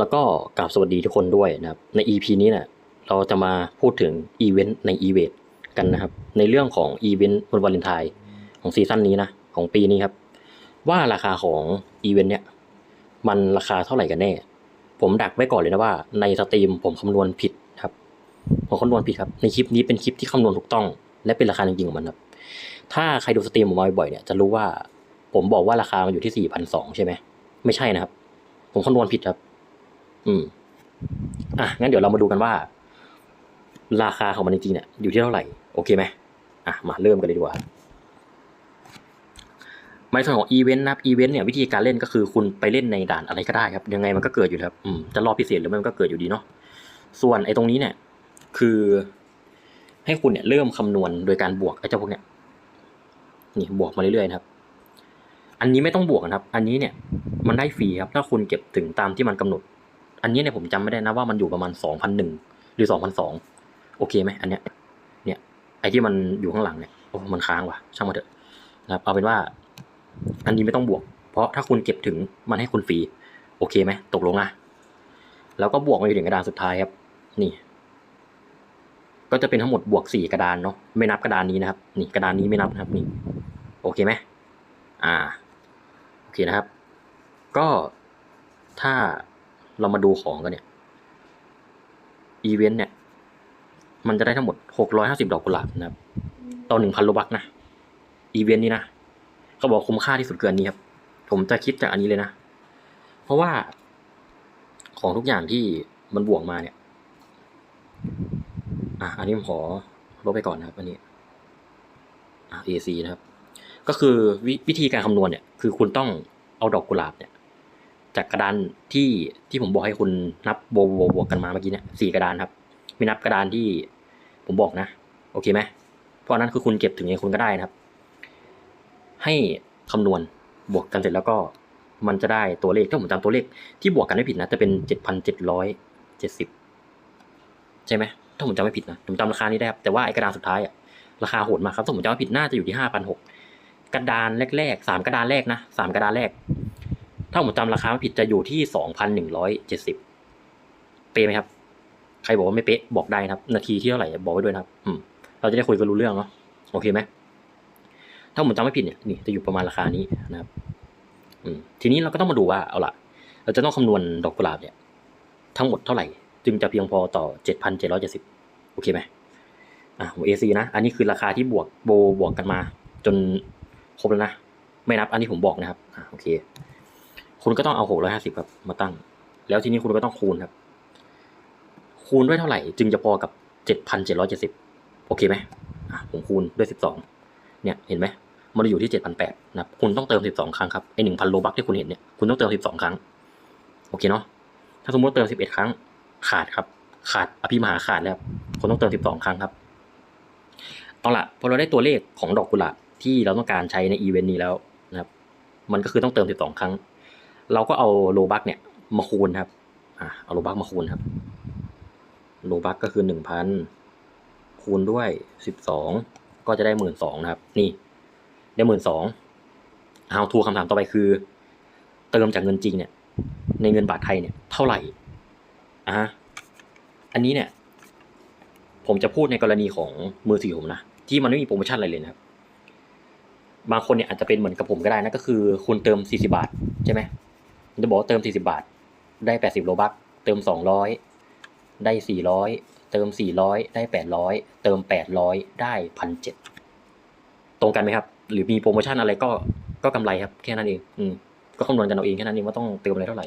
แล้วก็กราบสวัสดีทุกคนด้วยนะครับ ใน EP นี้เนี่ยเราจะมาพูดถึงอีเวนต์ในอีเวนต์กันนะครับ ในเรื่องของอีเวนต์วันวาเลนไทน์ของซีซั่นนี้นะ ของปีนี้ครับ ว่าราคาของอีเวนต์เนี่ย มันราคาเท่าไหร่กันแน่ ผมดักไว้ก่อนเลยนะว่า ในสตรีมผมคำนวณผิดครับ ผมคำนวณผิดครับ ในคลิปนี้เป็นคลิปที่คำนวณถูกต้อง และเป็นราคาจริงๆของมันครับ ถ้าใครดูสตรีมผมมาบ่อยๆเนี่ยจะรู้ว่าผมบอกว่าราคามันอยู่ที่สี่พันสองใช่ไหมไม่ใช่นะครับ ผมคำนวณผิดครับ อืมอะงั้นเดี๋ยวเรามาดูกันว่า ราคาของมันจริงๆเนี่ยอยู่ที่เท่าไหร่ โอเคไหมอะมาเริ่มกันเลยดีกว่าในส่วนของอีเวนต์นะครับอีเวนต์เนี่ยวิธีการเล่นก็คือคุณไปเล่นในด่านอะไรก็ได้ครับ ยังไงมันก็เกิดอยู่ครับอืมจะรอบพิเศษหรือไม่มันก็เกิดอยู่ดีเนาะส่วนไอ้ตรงนี้เนี่ย คือ ให้คุณเนี่ยเริ่มคำนวณโดยการบวกไอ้เจ้าพวกเนี้ยนี่บวกมาเรื่อยๆนะครับ อันนี้ไม่ต้องบวกนะครับ อันนี้เนี่ย มันได้ฟรีครับ ถ้าคุณเก็บถึงตามที่มันกำหนด อันนี้เนี่ยผมจำไม่ได้นะว่ามันอยู่ประมาณสองพันหนึ่งหรือสองพันสองโอเคไหมอันเนี้ยเนี่ยไอ้ที่มันอยู่ข้างหลังเนี่ยโอ้มันค้างว่ะช่างมาเถอะนะครับเอาเป็นว่า อันนี้ไม่ต้องบวก เพราะถ้าคุณเก็บถึงมันให้คุณฟรีโอเคไหมตกลงอะแล้วก็บวกไปถึงกระดานสุดท้ายครับ นี่ ก็จะเป็นทั้งหมดบวกสี่กระดานเนาะไม่นับกระดานนี้นะครับ นี่กระดานนี้ไม่นับนะครับนี่โอเคไหมอ่าโอเคนะครับ ก็ถ้า เรามาดูของกันเนี่ยอีเวนต์เนี่ย มันจะได้ทั้งหมดหกร้อยห้าสิบดอกกุหลาบนะครับต่อหนึ่งพันโลบักนะอีเวนต์นี้นะเขาบอกคุ้มค่าที่สุดเกินนี้ครับ ผมจะคิดจากอันนี้เลยนะ เพราะว่าของทุกอย่างที่มันบวกมาเนี่ย อะ อันนี้ผมขอลบไปก่อนนะครับ อันนี้ อะ AC นะครับ ก็คือววิธีการคำนวณเนี่ย คือคุณต้องเอาดอกกุหลาบเนี่ย จากกระดานที่ที่ผมบอกให้คุณนับโบวบวกกันมาเมื่อกี้เนี่ยสี่กระดานครับ ไม่นับกระดานที่ผมบอกนะ โอเคไหมเพราะนั้นคือคุณเก็บถึงยังคุณก็ได้นะครับ ให้คำนวณบวกกันเสร็จแล้วก็มันจะได้ตัวเลขถ้าผมจำตัวเลขที่บวกกันไม่ผิดนะจะเป็นเจ็ดพันเจ็ดร้อยเจ็ดสิบใช่ไหมถ้าผมจำไม่ผิดนะผมจำราคานี้ได้ครับแต่ว่าไอ้กระดานสุดท้ายอะราคาโหดมากครับถ้าผมจำไม่ผิดน่าจะอยู่ที่ห้าพันหกกระดานแรกๆสามกระดานแรกนะสามกระดานแรก ถ้าผมจำราคาไม่ผิดจะอยู่ที่สองพันหนึ่งร้อยเจ็ดสิบเป๊ะไหมครับ ใครบอกว่าไม่เป๊ะบอกได้นะครับ นาทีที่เท่าไหร่บอกไว้ด้วยนะครับ อืม เราจะได้คุยกันรู้เรื่องเนาะโอเคไหมถ้าผมจำไม่ผิดเนี่ยนี่จะอยู่ประมาณราคานี้นะครับ อืม ทีนี้เราก็ต้องมาดูว่าเอาล่ะเราจะต้องคำนวณดอกกุหลาบเนี่ยทั้งหมดเท่าไหร่ จึงจะเพียงพอต่อเจ็ดพันเจ็ดร้อยเจ็ดสิบโอเคไหมอะผมเอซีนะ อันนี้คือราคาที่บวกโบบวกกันมา จนครบแล้วนะ ไม่นับอันนี้ผมบอกนะครับอะโอเค คุณก็ต้องเอาหกร้อยห้าสิบครับ มาตั้ง แล้วทีนี้คุณก็ต้องคูณครับ คูณด้วยเท่าไหร่ จึงจะพอกับเจ็ดพันเจ็ดร้อยเจ็ดสิบโอเคไหมผมคูณด้วยสิบสองเนี่ย เห็นไหม มันอยู่ที่เจ็ดพันแปดนะครับ คุณต้องเติมสิบสองครั้งครับ ไอหนึ่งพันโลบักที่คุณเห็นเนี่ย คุณต้องเติมสิบสองครั้ง โอเคเนาะ ถ้าสมมติเติมสิบเอ็ดครั้ง ขาดครับ ขาดอภิมหาขาดแล้วคุณต้องเติมสิบสองครั้งครับ เอาละพอเราได้ตัวเลขของดอกกุหลาบที่เราต้องการใช้ในอีเวนต์นี้แล้วนะครับ มันก็คือต้องเติมสิบสองครั้ง เราก็เอาโลบักเนี่ยมาคูณครับอ่าเอาโลบักมาคูณครับ โลบักก็คือหนึ่งพันคูณด้วยสิบสองก็จะได้หมื่นสองนะครับ นี่ ได้หมื่นสองเอาทูคำถามต่อไปคือ เติมจากเงินจริงเนี่ย ในเงินบาทไทยเนี่ยเท่าไหร่อ่าอันนี้เนี่ย ผมจะพูดในกรณีของมือถือผมนะที่มันไม่มีโปรโมชั่นอะไรเลยนะครับ บางคนเนี่ยอาจจะเป็นเหมือนกับผมก็ได้นะก็คือ คุณเติม 40 บาท ใช่ไหม จะบอกเติม 40 บาท ได้ 80 โลบัคเติม 200 ได้ 400 เติม 400 ได้ 800 เติม 800 ได้ 1,700 ตรงกันไหมครับ หรือมีโปรโมชั่นอะไรก็ก็กำไรครับ แค่นั้นเองอืมก็คำนวณกันเอาเองแค่นั้นเองว่าต้องเติมอะไรเท่าไหร่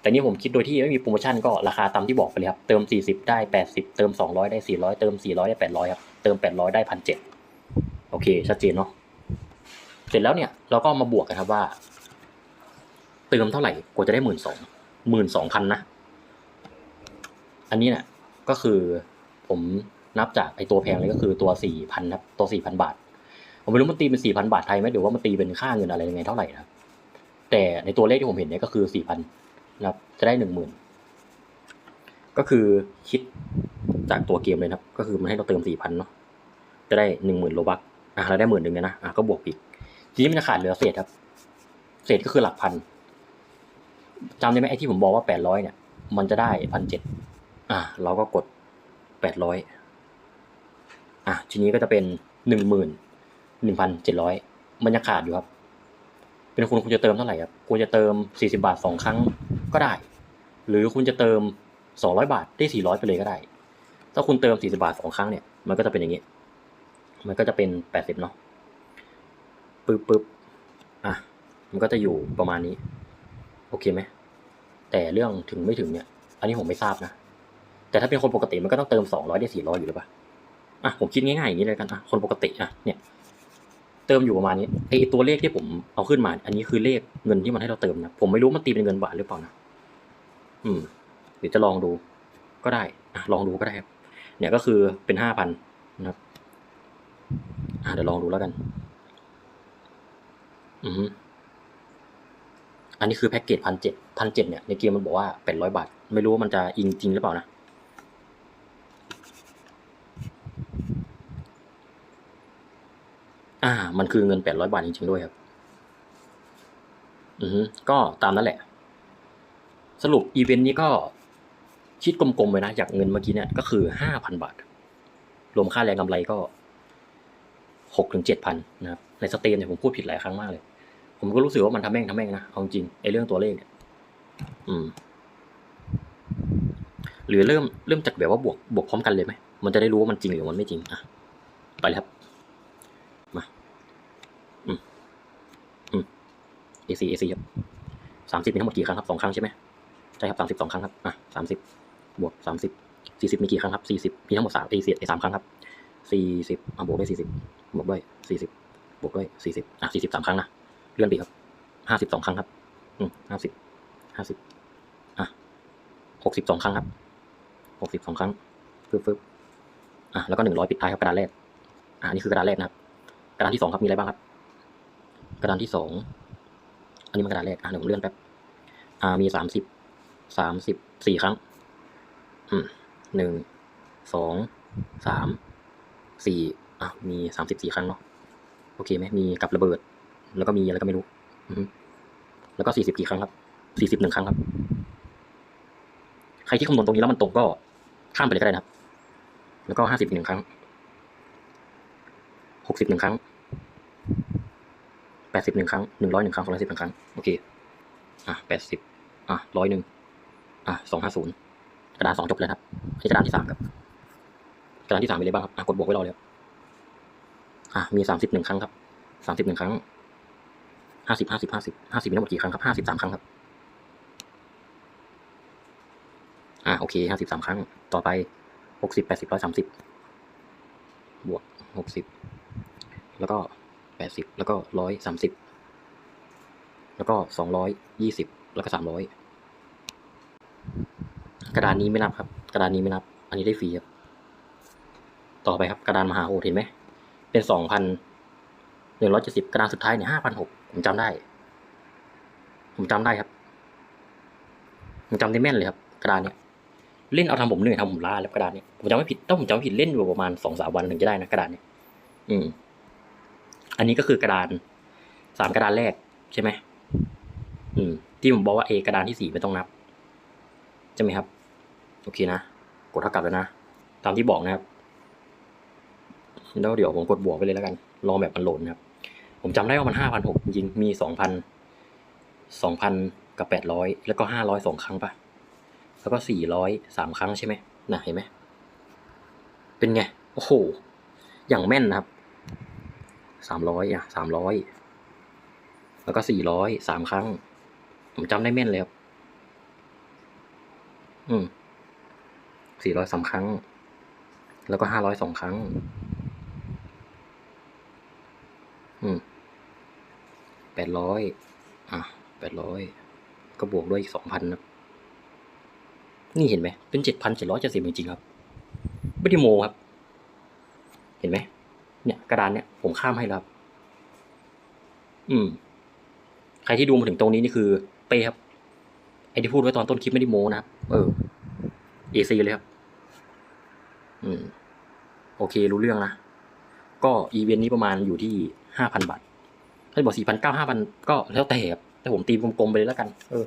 แต่นี่ผมคิดโดยที่ไม่มีโปรโมชั่นก็ราคาตามที่บอกไปเลยครับ เติม 40 ได้ 80 เติม 200 ได้ 400 เติม 400 ได้ 800 ครับ เติม 800 ได้1,700 โอเค ชัดเจนเนาะ เสร็จแล้วเนี่ยเราก็มาบวกกันครับว่า เติมเท่าไหร่กว่าจะได้หมื่นสองหมื่นสองพันนะ อันนี้เนี่ยก็คือผมนับจากไอตัวแพงเลยก็คือตัวสี่พันครับตัวสี่พันบาท ผมไม่รู้มันตีเป็นสี่พันบาทไทยไหมหรือว่ามันตีเป็นค่าเงินอะไรยังไงเท่าไหร่นะครับแต่ในตัวเลขที่ผมเห็นเนี่ยก็คือสี่พันนะครับ จะได้หนึ่งหมื่นก็คือคิดจากตัวเกมเลยครับ ก็คือมันให้เราเติมสี่พันเนาะจะได้หนึ่งหมื่นโลบักอะเราได้หมื่นหนึ่งนะอะก็บวกอีกทีนี้มันจะขาดเหลือเศษครับ เศษก็คือหลักพัน จำได้ไหมไอ้ที่ผมบอกว่าแปดร้อยเนี่ย มันจะได้พันเจ็ดอะเราก็กดแปดร้อยอะทีนี้ก็จะเป็นหนึ่งหมื่นหนึ่งพันเจ็ดร้อยมันยังขาดอยู่ครับ เป็นคุณคุณจะเติมเท่าไหร่ครับคุณจะเติมสี่สิบาทสองครั้งก็ได้ หรือคุณจะเติมสองร้อยบาทได้สี่ร้อยไปเลยก็ได้ ถ้าคุณเติมสี่สิบาทสองครั้งเนี่ย มันก็จะเป็นอย่างนี้ มันก็จะเป็นแปดสิบเนาะปึ๊บปึ๊บอะ มันก็จะอยู่ประมาณนี้ โอเคไหมแต่เรื่องถึงไม่ถึงเนี่ย อันนี้ผมไม่ทราบนะ แต่ถ้าเป็นคนปกติมันก็ต้องเติมสองร้อยได้สี่ร้อยอยู่หรือเปล่าอะผมคิดง่ายๆอย่างนี้เลยกันอะคนปกติอะเนี่ย เติมอยู่ประมาณนี้ไอตัวเลขที่ผมเอาขึ้นมา อันนี้คือเลขเงินที่มันให้เราเติมนะผมไม่รู้มันตีเป็นเงินบาทหรือเปล่านะอืมเดี๋ยวจะลองดูก็ได้อะลองดูก็ได้ครับเนี่ยก็คือเป็นห้าพันนะครับอะเดี๋ยวลองดูแล้วกัน อือ อันนี้คือแพ็กเกจพันเจ็ดพันเจ็ดเนี่ยในเกมมันบอกว่าแปดร้อยบาท ไม่รู้ว่ามันจะอิงจริงหรือเปล่านะ อ่า มันคือเงินแปดร้อยบาทจริงๆด้วยครับ อือฮึก็ตามนั้นแหละ สรุปอีเวนต์นี้ก็คิดกลมๆเลยนะ จากเงินเมื่อกี้เนี่ยก็คือห้าพันบาท รวมค่าแรงกำไรก็หกถึงเจ็ดพันนะครับ ในสเตนเนี่ยผมพูดผิดหลายครั้งมากเลย ผมก็รู้สึกว่ามันทำแม่งทำแม่งนะเอาจริงไอ้เรื่องตัวเลขเนี่ยอืม หรือเริ่มเริ่มจากแบบว่าบวกบวกพร้อมกันเลยไหมมันจะได้รู้ว่ามันจริงหรือมันไม่จริงอะไปเลยครับมาอืมอืม AC AC ครับสามสิบมีทั้งหมดกี่ครั้งครับสองครั้งใช่ไหมใช่ครับสามสิบสองครั้งครับอะสามสิบบวกสามสิบสี่สิบมีกี่ครั้งครับสี่สิบมีทั้งหมดสาม AC สามครั้งครับสี่สิบอะบวกด้วยสี่สิบบวกด้วยสี่สิบบวกด้วยสี่สิบอะสี่สิบสามครั้งนะ เลื่อนไปครับห้าสิบสองครั้งครับ อืมห้าสิบห้าสิบอะหกสิบสองครั้งครับหกสิบสองครั้งฟึบฟึบอะแล้วก็หนึ่งร้อยปิดท้ายครับกระดานแรกอะนนี่คือกระดานแรกนะครับ กระดานที่สองครับมีอะไรบ้างครับ กระดานที่สองอันนี้มันกระดานแรกอะเดี๋ยวผมเลื่อนแป๊บอ่ามีสามสิบสามสิบสี่ครั้ง อืมหนึ่งสองสามสี่อะมีสามสิบสี่ครั้งเนาะโอเคไหมมีกับระเบิด แล้วก็มีอะไรก็ไม่รู้แล้วก็สี่สิบกี่ครั้งครับสี่สิบหนึ่งครั้งครับ ใครที่คำนวณตรงนี้แล้วมันตรงก็ข้ามไปเลยก็ได้นะครับ แล้วก็ห้าสิบหนึ่งครั้งหกสิบหนึ่งครั้งแปดสิบหนึ่งครั้งหนึ่งร้อยหนึ่งครั้งสองร้อยสิบหนึ่งครั้งโอเคอะแปดสิบอะร้อยหนึ่งอะสองห้าศูนย์กระดานสองจบเลยครับนี่กระดานที่สามครับกระดานที่สามมีอะไรบ้างครับอะกดบวกไว้รอเลยอะมีสามสิบหนึ่งครั้งครับสามสิบหนึ่งครั้ง ห้าสิบห้าสิบห้าสิบห้าสิบมีทั้งหมดกี่ครั้งครับห้าสิบสามครั้งครับ อ่าโอเคห้าสิบสามครั้ง ต่อไปหกสิบแปดสิบร้อยสามสิบบวกหกสิบแล้วก็แปดสิบแล้วก็ร้อยสามสิบแล้วก็สองร้อยยี่สิบแล้วก็สามร้อยกระดานนี้ไม่นับครับ กระดานนี้ไม่นับ อันนี้ได้ฟรีครับต่อไปครับกระดานมหาโหดเห็นไหมเป็นสองพันหนึ่งร้อยเจ็ดสิบกระดานสุดท้ายเนี่ยห้าพันหก ผมจำได้ ผมจำได้ครับ ผมจำได้แม่นเลยครับ กระดานเนี่ยเล่นเอาทำผมเหนื่อยทำผมล้าแล้วกระดานเนี่ยผมจำไม่ผิดถ้าผมจำไม่ผิดเล่นอยู่ประมาณสองสามวันถึงจะได้นะกระดานเนี่ยอืม อันนี้ก็คือกระดานสามกระดานแรกใช่ไหมอืม ที่ผมบอกว่าเอกระดานที่สี่ไม่ต้องนับใช่ไหมครับ โอเคนะกดเท่ากับแล้วนะตามที่บอกนะครับแล้วเดี๋ยวผมกดบวกไปเลยแล้วกัน รอแบบมันโหลดนะครับ ผมจำได้ว่ามันห้าพันหกจริงมีสองพันสองพันกับแปดร้อยแล้วก็ห้าร้อยสองครั้งปะแล้วก็สี่ร้อยสามครั้งใช่ไหมน่ะเห็นไหมเป็นไง โอ้โห อย่างแม่นนะครับสามร้อยอะสามร้อยแล้วก็สี่ร้อยสามครั้ง ผมจำได้แม่นเลยครับอืมสี่ร้อยสามครั้ง แล้วก็ห้าร้อยสองครั้ง อืม แปดร้อยอะแปดร้อยก็บวกด้วยอีกสองพันนะนี่เห็นไหมเป็นเจ็ดพันเจ็ดร้อยเจ็ดสิบจริงๆครับไม่ได้โมครับ เห็นไหมเนี่ยกระดานเนี่ยผมข้ามให้แล้วครับ อืม ใครที่ดูมาถึงตรงนี้นี่คือ เป้ครับไอที่พูดไว้ตอนต้นคลิปไม่ได้โมนะครับเออเอซีเลยครับ อืม โอเครู้เรื่องนะ ก็อีเวนต์นี้ประมาณอยู่ที่ห้าพันบาท ถ้บอกสี่พันเก้าห้าพันก็แล้วแต่ครับแต่ผมตีกลมๆไปเลยแล้วกัน เออ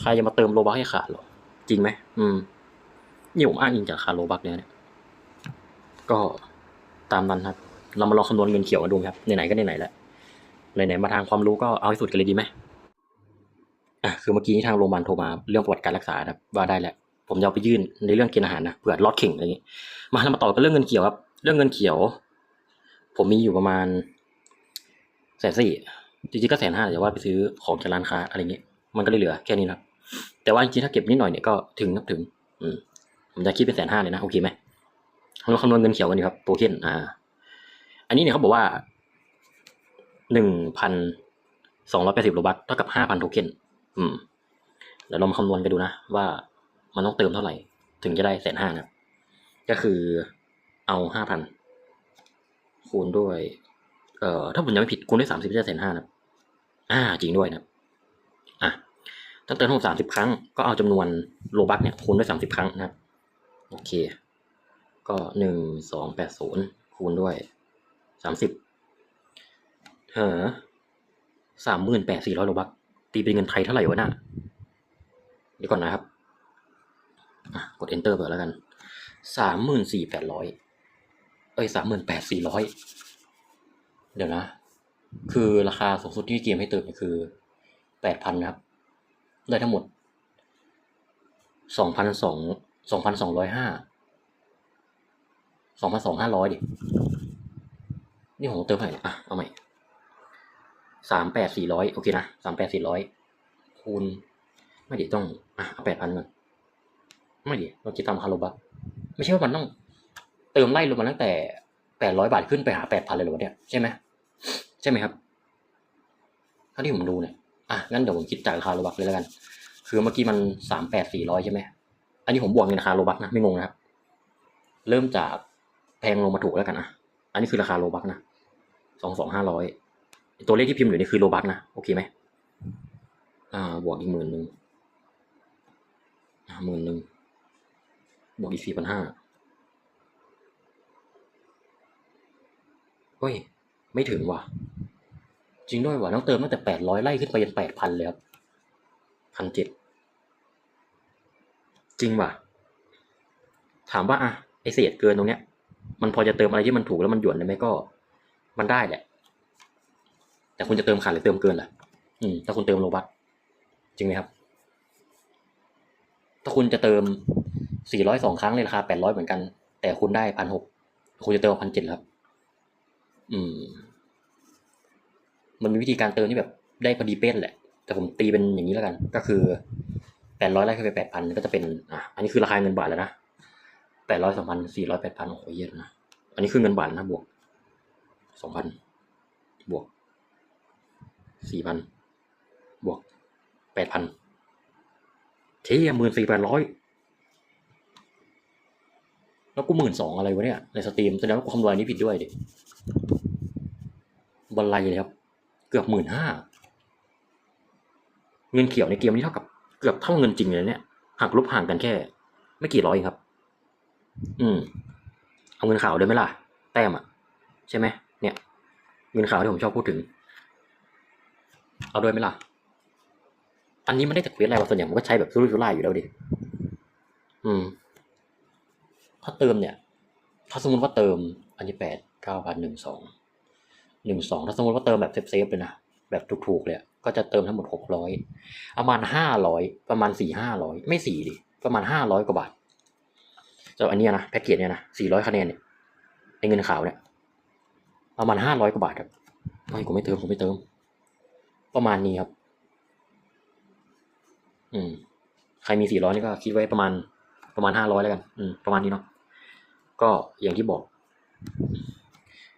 ใครจะมาเติมโลบัคให้ขาดหรอ จริงไหม อืม นี่ผมอ้างอิงจากคาโลบักเนี่ยนะก็ตามนั้นครับ เรามาลองคำนวณเงินเขียวกันดูครับ ไหนๆก็ไหนๆแล้วไหนๆมาทางความรู้ก็เอาให้สุดกันเลยดีไหมอะคือเมื่อกี้ที่ทางโรงพยาบาลโทรมาเรื่องประวัติการรักษาครับ ว่าได้แหละผมจะเอาไปยื่นในเรื่องกินอาหารนะเผื่อลอดเข่งอะไรอย่างงี้ มาเรามาต่อกันเรื่องเงินเขียวครับ เรื่องเงินเขียว ผมมีอยู่ประมาณ แสนสี่จริงๆก็แสนห้าแต่ว่าไปซื้อของจากร้านค้าอะไรเงี้ยมันก็เลยเหลือแค่นี้นะครับแต่ว่าจริงๆถ้าเก็บนิดหน่อยเนี่ยก็ถึงครับถึง อืมผมจะคิดเป็นแสนห้าเลยนะโอเคไหมเราคำนวณเงินเขียวกันดีครับโทเค็นอ่า อันนี้เนี่ยเขาบอกว่าหนึ่งพันสองร้อยแปดสิบโลบัตเท่ากับห้าพันโทเค็นอืมเดี๋ยวเรามาคำนวณกันดูนะ ว่ามันต้องเติมเท่าไหร่ ถึงจะได้แสนห้านะก็คือเอาห้าพันคูณด้วย เอ่อถ้าผมจำไม่ผิดคูณด้วยสามสิบจะแสนห้านะอ่า จริงด้วยนะอะถ้าเติมทั้งหมดสามสิบครั้งก็เอาจำนวนโลบักเนี่ยคูณด้วยสามสิบครั้งนะโอเค ก็หนึ่งสองแปดศูนย์คูณด้วยสามสิบเออสามหมื่นแปดสี่ร้อยโลบักตีเป็นเงินไทยเท่าไหร่วะน่ะเดี๋ยวก่อนนะครับกด enter ไปแล้วกันสามหมื่นสี่แปดร้อยเอ้ยสามหมื่นแปดสี่ร้อย เดี๋ยวนะ คือราคาสูงสุดที่เกมให้เติมเนี่ยคือแปดพันนะครับ ได้ทั้งหมดสองพันสองสองพันสองร้อยห้าสองพันสองห้าร้อยดิ นี่ผมเติมให้เนี่ยอะ เอาใหม่สามแปดสี่ร้อยโอเคนะสามแปดสี่ร้อยคูณ ไม่ดิต้อง อะเอาแปดพันก่อนไม่ดิเราคิดตามคาร์โลบัไม่ใช่ว่ามันต้อง เติมไล่ลงมาตั้งแต่แปดร้อยบาทขึ้นไปหาแปดพันเลยหรอวะเนี่ย ใช่ไหม ใช่ไหมครับเท่าที่ผมดูเนี่ยอะงั้นเดี๋ยวผมคิดจากราคาโลบักเลยแล้วกัน คือเมื่อกี้มันสามแปดสี่ร้อยใช่ไหมอันนี้ผมบวกเงินราคาโลบักนะไม่งงนะครับ เริ่มจากแพงลงมาถูกแล้วกันอะ อันนี้คือราคาโลบักนะสองสองห้าร้อยตัวเลขที่พิมพ์อยู่นี่คือโลบักนะโอเคไหมอ่าบวกอีกหมื่นหนึ่งอ่าหมื่นหนึ่งบวกอีกสี่พันห้าเฮ้ย ไม่ถึงว่ะ จริงด้วยว่ะต้องเติมตั้งแต่แปดร้อยไล่ขึ้นไปยันแปดพันเลยครับพันเจ็ดจริงว่ะ ถามว่าอะไอเศษเกินตรงเนี้ย มันพอจะเติมอะไรที่มันถูกแล้วมันหยวนได้ไหมก็ มันได้แหละ แต่คุณจะเติมขาดหรือเติมเกินล่ะ อืม ถ้าคุณเติมโลบัคจริงไหมครับ ถ้าคุณจะเติมสี่ร้อยสองครั้งในราคาแปดร้อยเหมือนกัน แต่คุณได้พันหกคุณจะเติมพันเจ็ดครับ อืม มันมีวิธีการเติมที่แบบได้พอดีเป๊ะแหละ แต่ผมตีเป็นอย่างนี้แล้วกัน ก็คือแปดร้อยไล่ขึ้นไปแปดพันก็จะเป็นอะอันนี้คือราคาเงินบาทแล้วนะแปดร้อยสองพันสี่ร้อยแปดพันโอ้โหเยอะนะ อันนี้คือเงินบาทนะบวกสองพันบวกสี่พันบวกแปดพันเที่ยหมื่นสี่แปดร้อยแล้วกูหมื่นสองอะไรวะเนี่ย ในสตรีมแสดงว่ากูคำนวณอันนี้ผิดด้วยดิบันไลเลยครับ เกือบหมื่นห้าเงินเขียวในเกมนี้เท่ากับเกือบเท่าเงินจริงเลยเนี่ยหักลบห่างกันแค่ ไม่กี่ร้อยเองครับ อืม เอาเงินขาวด้วยไหมล่ะ แต้มอะ ใช่ไหมเนี่ย เงินขาวที่ผมชอบพูดถึง เอาด้วยไหมล่ะ อันนี้ไม่ได้จากเควสอะไรวะส่วนใหญ่ผมก็ใช้แบบซุรุ่ยซุร่ายอยู่แล้วดิ อืม ถ้าเติมเนี่ย ถ้าสมมติว่าเติม อันนี้แปดเก้าพันหนึ่งสอง หนึ่งสองถ้าสมมติว่าเติมแบบเซฟๆเลยนะแบบถูกๆเลยก็จะเติมทั้งหมดหกร้อยประมาณห้าร้อยประมาณสี่ห้าร้อยไม่สี่ดิประมาณห้าร้อยกว่าบาทแต่อันเนี้ยนะแพ็กเกจเนี่ยนะสี่ร้อยคะแนนเนี่ยในเงินขาวเนี่ยประมาณห้าร้อยกว่าบาทครับไม่ผมไม่เติมผมไม่เติม ประมาณนี้ครับ อืม ใครมีสี่ร้อยนี่ก็คิดไว้ประมาณ ประมาณห้าร้อยแล้วกัน อืม ประมาณนี้เนาะก็อย่างที่บอก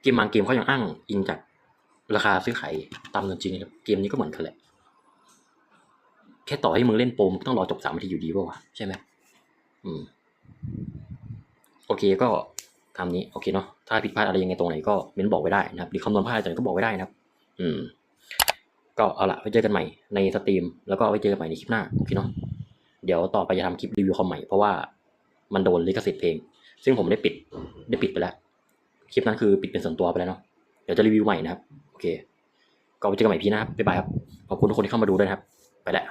เกมบางเกมเขายังอ้างอิงจากราคาซื้อขายตามเงินจริงครับเกมนี้ก็เหมือนกันแหละ แค่ต่อให้มึงเล่นโปมต้องรอจบสามนาทีอยู่ดีป่าวะใช่ไหมอืม โอเคก็ทำนี้โอเคเนาะถ้าผิดพลาดอะไรยังไงตรงไหนก็เม้นบอกไว้ได้นะครับหรือคำนวณพลาดอะไรก็บอกไว้ได้นะครับ อืม ก็เอาละไว้เจอกันใหม่ในสตรีม แล้วก็ไว้เจอกันใหม่ในคลิปหน้าโอเคเนาะเดี๋ยวต่อไปจะทำคลิปรีวิวคอมใหม่เพราะว่ามันโดนลิขสิทธิ์เพลง ซึ่งผมได้ปิดได้ปิดไปแล้ว คลิปนั้นคือปิดเป็นส่วนตัวไปแล้วเนาะเดี๋ยวจะรีวิวใหม่นะครับ โอเค ก็ไปเจอกันใหม่พี่นะครับบ๊ายบายครับ ขอบคุณทุกคนที่เข้ามาดูด้วยนะครับ ไปแล้ว